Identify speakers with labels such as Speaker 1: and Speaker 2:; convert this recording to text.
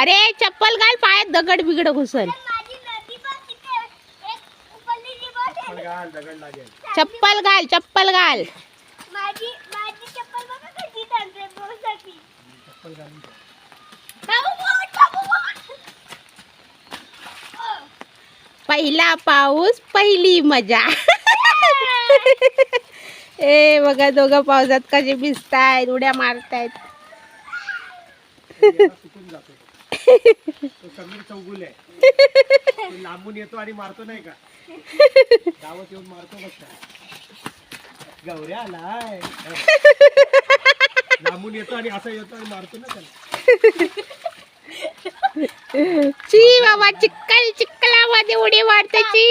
Speaker 1: अरे चप्पल घाल पायात दगड बिगड घुसल.
Speaker 2: माझी नदी बघ तिथे एक उपरली boat आहे.
Speaker 3: पण घाल दगड लागेल.
Speaker 1: चप्पल घाल चप्पल घाल.
Speaker 2: अ,
Speaker 1: पहिला पाऊस पहिली मजा. ए बघा दोघं पावसात कसे भिजतायत उड्या मारतायत.
Speaker 3: तो समीर चौगुले आहे तो लांबून येतो आणि मारतो नाही का गावात येऊन मारतो बघ गौऱ्या आलाय लांबून येतो आणि असा येतो आणि मारतो ना त्याला
Speaker 1: ची. बाबा चिक्कलमध्ये उडी मारते ची